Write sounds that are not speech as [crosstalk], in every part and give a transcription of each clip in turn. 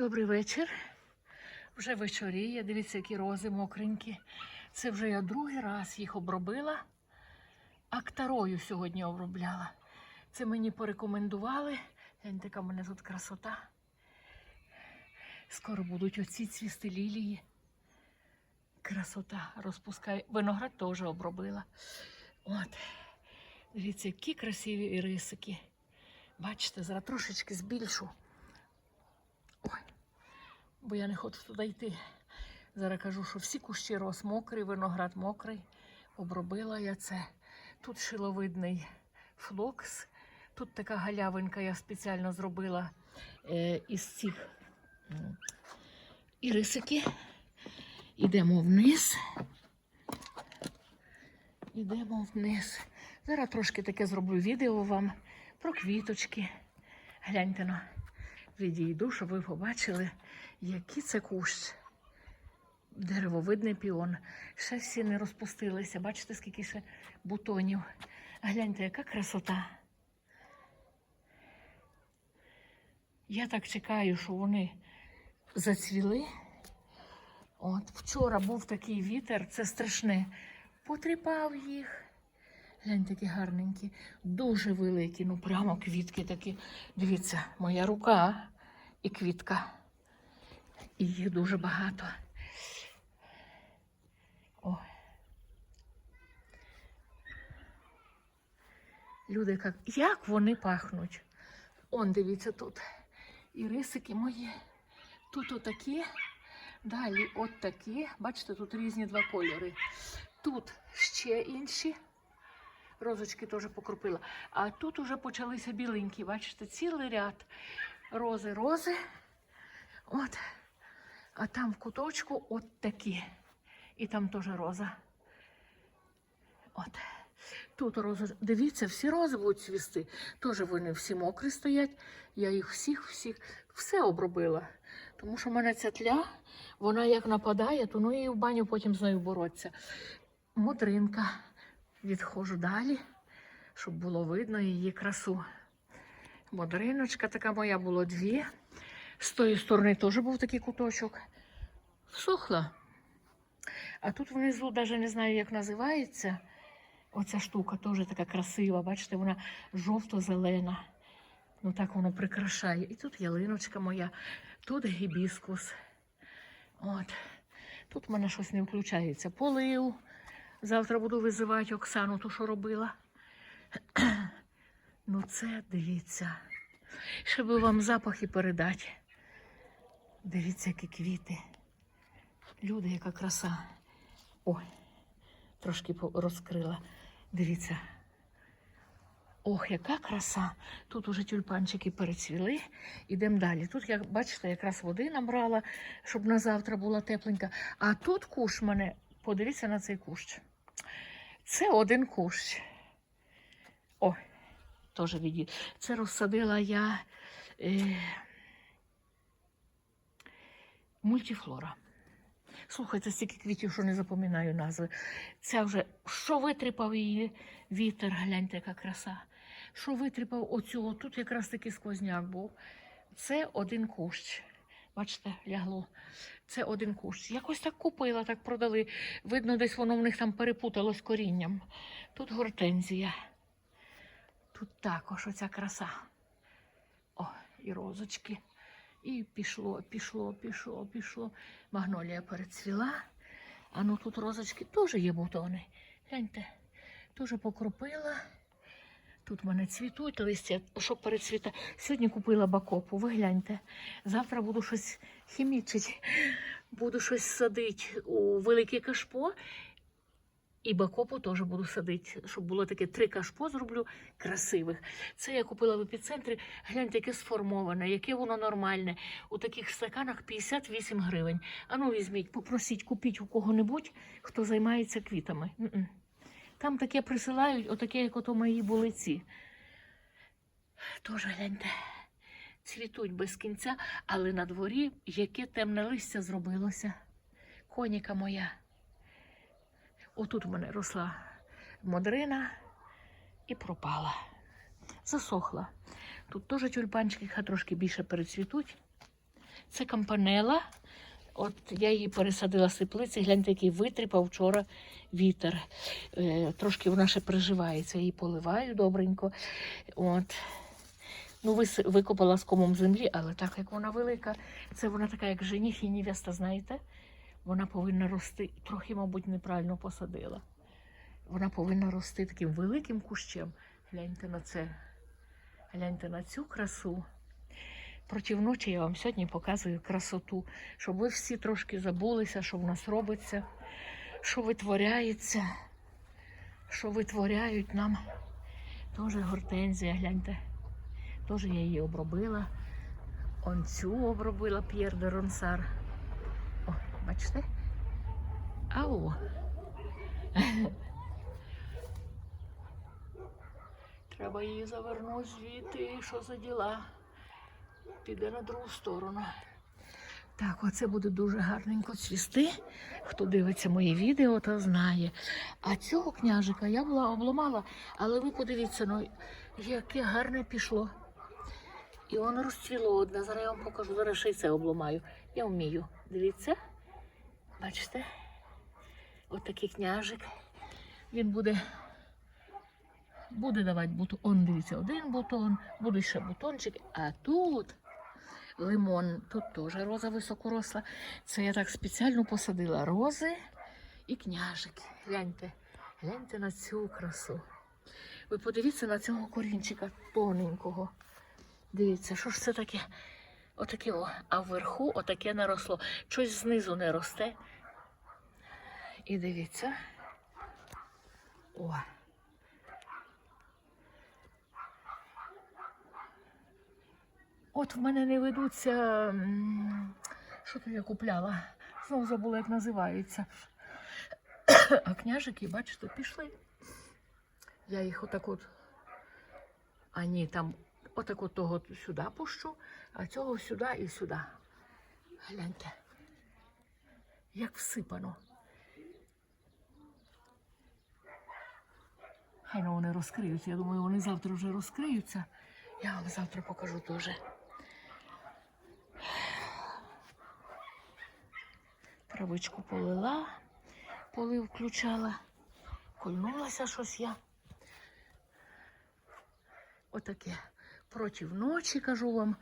Добрий вечір. Вже вечоріє. Дивіться, які рози мокренькі. Це вже я другий раз їх обробила. Актарою сьогодні обробляла. Це мені порекомендували. Гляньте, яка в мене тут красота. Скоро будуть оці цвісти лілії. Красота розпускає. Виноград теж обробила. От. Дивіться, які красиві ірисики. Бачите, зараз трошечки збільшу. Бо я не хочу туди йти. Зараз кажу, що всі кущі роз мокрий, виноград мокрий. Обробила я це. Тут шиловидний флокс. Тут така галявинка я спеціально зробила е, із цих ірисики. Ідемо вниз. Ідемо вниз. Зараз трошки таке зроблю відео вам про квіточки. Гляньте на відійду, щоб ви побачили, який це кущ. Деревовидний піон. Ще всі не розпустилися. Бачите, скільки ще бутонів. Гляньте, яка красота. Я так чекаю, що вони зацвіли. От вчора був такий вітер, це страшне. Потріпав їх. Глянь, такі гарненькі, дуже великі, ну прямо квітки такі. Дивіться, моя рука і квітка. І їх дуже багато. О. Люди, як, як вони пахнуть. Он, дивіться, тут і рисики мої. Тут отакі, далі от такі. Бачите, тут різні два кольори. Тут ще інші. Розочки теж покропила. А тут уже почалися біленькі. Бачите, цілий ряд рози, рози. От. А там в куточку от такі. І там теж роза. От. Тут роза. Дивіться, всі рози будуть цвісти. Теж вони всі мокрі стоять. Я їх всіх, всіх, все обробила. Тому що в мене ця тля, вона як нападає, то ну і в баню потім з нею боротися. Модринка. Відходжу далі, щоб було видно її красу. Модриночка така моя було дві. З тої сторони теж був такий куточок. Всохла. А тут внизу навіть не знаю, як називається. Оця штука теж така красива. Бачите, вона жовто-зелена. Ну так воно прикрашає. І тут ялиночка моя, тут гібіскус. От. Тут в мене щось не включається. Полив. Завтра буду визивати Оксану, ту, що робила. Ну, це дивіться. Щоб вам запахи передати. Дивіться, які квіти. Люди, яка краса. Ой, трошки розкрила. Дивіться. Ох, яка краса. Тут уже тюльпанчики перецвіли. Ідемо далі. Тут, як бачите, якраз води набрала, щоб на завтра була тепленька. А тут кущ в мене, подивіться на цей кущ. Це один кущ. О, теж віді. Це розсадила я е, мультифлора. Слухайте, стільки квітів, що не запам'ятаю назви. Це вже що витріпав її вітер, гляньте, яка краса. Що витріпав оцю, тут якраз такий сквозняк був. Це один кущ. Бачите, лягло. Це один кущ. Якось так купила, так продали. Видно, десь воно в них там перепуталось корінням. Тут гортензія. Тут також оця краса. О, і розочки. І пішло, пішло, пішло, пішло. Магнолія перецвіла. А ну тут розочки теж є бутони. Гляньте, теж покропила. Тут мене цвітуть листя, щоб перецвіта. Сьогодні купила бакопу, ви гляньте. Завтра буду щось хімічити, буду щось садити у велике кашпо. І бакопу теж буду садити, щоб було таке три кашпо зроблю красивих. Це я купила в епіцентрі. Гляньте, яке сформоване, яке воно нормальне. У таких стаканах 58 гривень. Ану, візьміть, попросіть, купіть у кого-небудь, хто займається квітами. М-м. Там таке присилають, отаке, як ото мої були ці. Гляньте, цвітуть без кінця, але на дворі яке темне листя зробилося. Коніка моя. Отут в мене росла модрина і пропала. Засохла. Тут теж тюльпанчики, трошки більше перецвітуть. Це кампанела. От я її пересадила з теплиці. Гляньте, який витріпав вчора вітер. Е, трошки вона ще приживається, її поливаю добренько. От. Ну, викопала з комом землі, але так як вона велика, це вона така, як жених і невеста, знаєте, вона повинна рости, трохи, мабуть, неправильно посадила. Вона повинна рости таким великим кущем. Гляньте на це. Гляньте на цю красу. Проти ночі я вам сьогодні показую красоту, щоб ви всі трошки забулися, що в нас робиться, що витворяється, що витворяють нам. Теж гортензія, гляньте. Теж я її обробила. Он цю обробила П'єр де Ронсар. Бачите? Ау. Треба її завернути звідти, що за діла. Піде на другу сторону. Так, оце буде дуже гарненько цвісти. Хто дивиться мої відео, то знає. А цього княжика я була обламала, але ви подивіться, ну, яке гарне пішло. І воно розцвіло одне. Зараз я вам покажу, зараз ще й це обламаю. Я вмію. Дивіться. Бачите? От такий княжик. Він буде, буде давати бутон. Он, дивіться, один бутон, буде ще бутончик. А тут лимон, тут теж роза високоросла. Це я так спеціально посадила рози і княжики. Гляньте, гляньте на цю красу. Ви подивіться на цього корінчика тоненького. Дивіться, що ж це таке? Отаке о, а вверху отаке наросло. Щось знизу не росте. І дивіться. О. От в мене не ведуться. Що то я купляла? Знову забула, як називається. [coughs] А княжики, бачите, пішли. Я їх отак от. А ні, там отак от того сюди пущу, а цього сюди і сюди. Гляньте. Як всипано. Хай ну вони розкриються. Я думаю, вони завтра вже розкриються. Я вам завтра покажу теж. Травичку полила, полив включала, кольнулася щось я. Отаке. Проти ночі, кажу вам.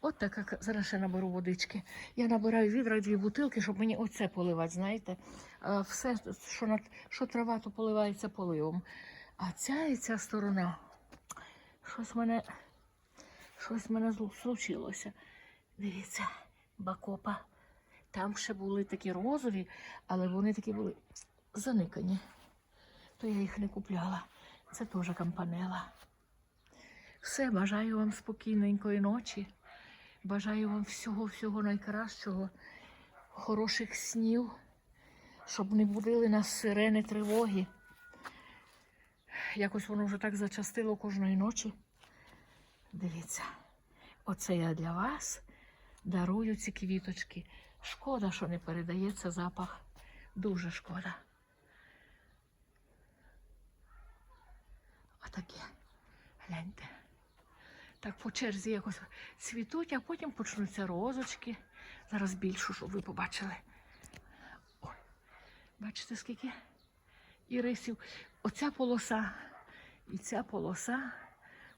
От така, к- зараз ще наберу водички. Я набираю відра дві бутилки, щоб мені оце поливати, знаєте. Все, що, на, що трава, то поливається поливом. А ця і ця сторона. Щось мене, щось мене случилося. Дивіться, бакопа. Там ще були такі розові, але вони такі були заникані. То я їх не купляла. Це теж кампанела. Все, бажаю вам спокійненької ночі. Бажаю вам всього-всього найкращого, хороших снів, щоб не будили нас сирени тривоги. Якось воно вже так зачастило кожної ночі. Дивіться, оце я для вас дарую ці квіточки. Шкода, що не передається запах. Дуже шкода. Отаке. Гляньте. Так по черзі якось цвітуть, а потім почнуться розочки. Зараз більшу, щоб ви побачили. Ой, бачите, скільки ірисів. Оця полоса і ця полоса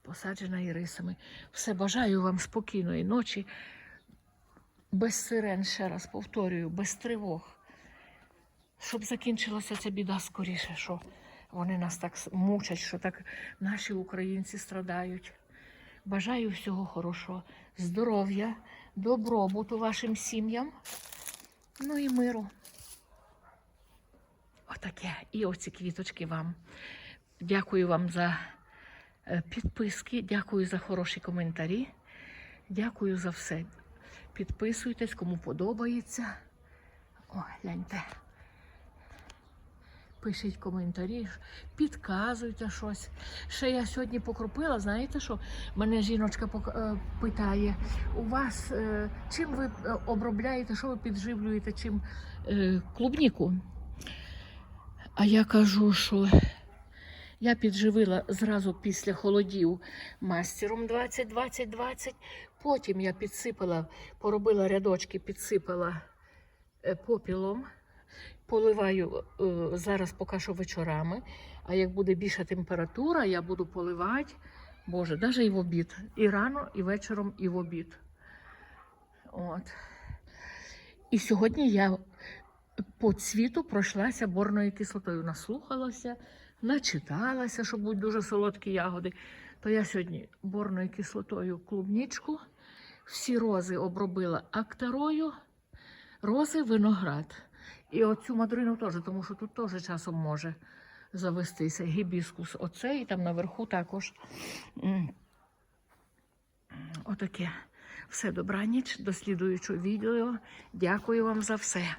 посаджена ірисами. Все бажаю вам спокійної ночі. Без сирен, ще раз повторюю, без тривог. Щоб закінчилася ця біда скоріше, що вони нас так мучать, що так наші українці страдають. Бажаю всього хорошого, здоров'я, добробуту вашим сім'ям, ну і миру. Отаке. І оці квіточки вам. Дякую вам за е, підписки, дякую за хороші коментарі. Дякую за все. Підписуйтесь, кому подобається. О, гляньте. Пишіть коментарі, підказуйте щось. Ще я сьогодні покропила, знаєте що? Мене жіночка е, питає, у вас е, чим ви е, обробляєте, що ви підживлюєте, чим клубніку? А я кажу, що я підживила зразу після холодів мастером 20-20-20, Потім я підсипала, поробила рядочки, підсипала попілом. Поливаю е, зараз поки що вечорами. А як буде більша температура, я буду поливати, Боже, навіть і в обід. І рано, і вечором, і в обід. От. І сьогодні я по цвіту пройшлася борною кислотою, наслухалася, начиталася, що будуть дуже солодкі ягоди. То я сьогодні борною кислотою клубнічку, всі рози обробила актарою, рози виноград. І оцю мадрину теж, тому що тут теж часом може завестися гібіскус. Оцей і там наверху також. Отаке. Все, добраніч, до слідуючого відео. Дякую вам за все.